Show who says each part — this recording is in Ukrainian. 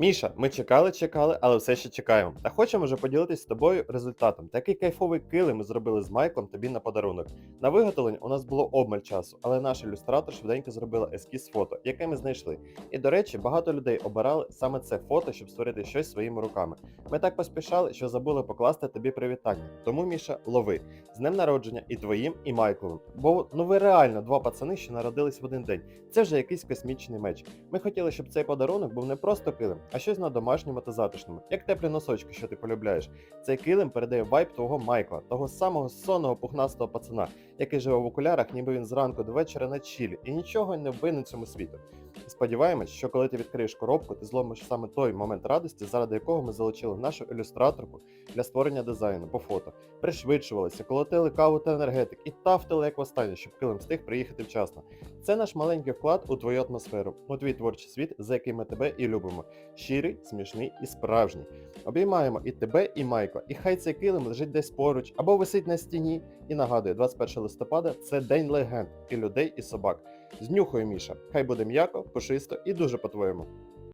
Speaker 1: Міша, ми чекали, чекали, але все ще чекаємо. Та хочемо вже поділитися з тобою результатом. Такий кайфовий килим ми зробили з Майклом тобі на подарунок. На виготовлення у нас було обмаль часу, але наш ілюстратор швиденько зробила ескіз фото, яке ми знайшли. І до речі, багато людей обирали саме це фото, щоб створити щось своїми руками. Ми так поспішали, що забули покласти тобі привітання. Тому, Міша, лови з днем народження і твоїм, і Майкловим. Бо ну ви реально два пацани, що народились в один день. Це вже якийсь космічний меч. Ми хотіли, щоб цей подарунок був не просто килим, а щось на домашньому та затишному, як теплі носочки, що ти полюбляєш. Цей килим передає вайб твого Майкла, того самого сонного пухнастого пацана, який живе в окулярах, ніби він зранку до вечора на чілі, і нічого не винен цьому світу. Сподіваємось, що коли ти відкриєш коробку, ти зломиш саме той момент радості, заради якого ми залучили нашу ілюстраторку для створення дизайну по фото. Пришвидшувалися, колотили каву та енергетик і тафтили як востаннє, щоб килим встиг приїхати вчасно. Це наш маленький вклад у твою атмосферу, у твій творчий світ, за який ми тебе і любимо. Щирий, смішний і справжній. Обіймаємо і тебе, і Майкла, і хай цей килим лежить десь поруч або висить на стіні. І нагадую, 21 листопада це день легенд і людей, і собак. Знюхує Міша. Хай буде м'яко, пушисто і дуже по-твоєму.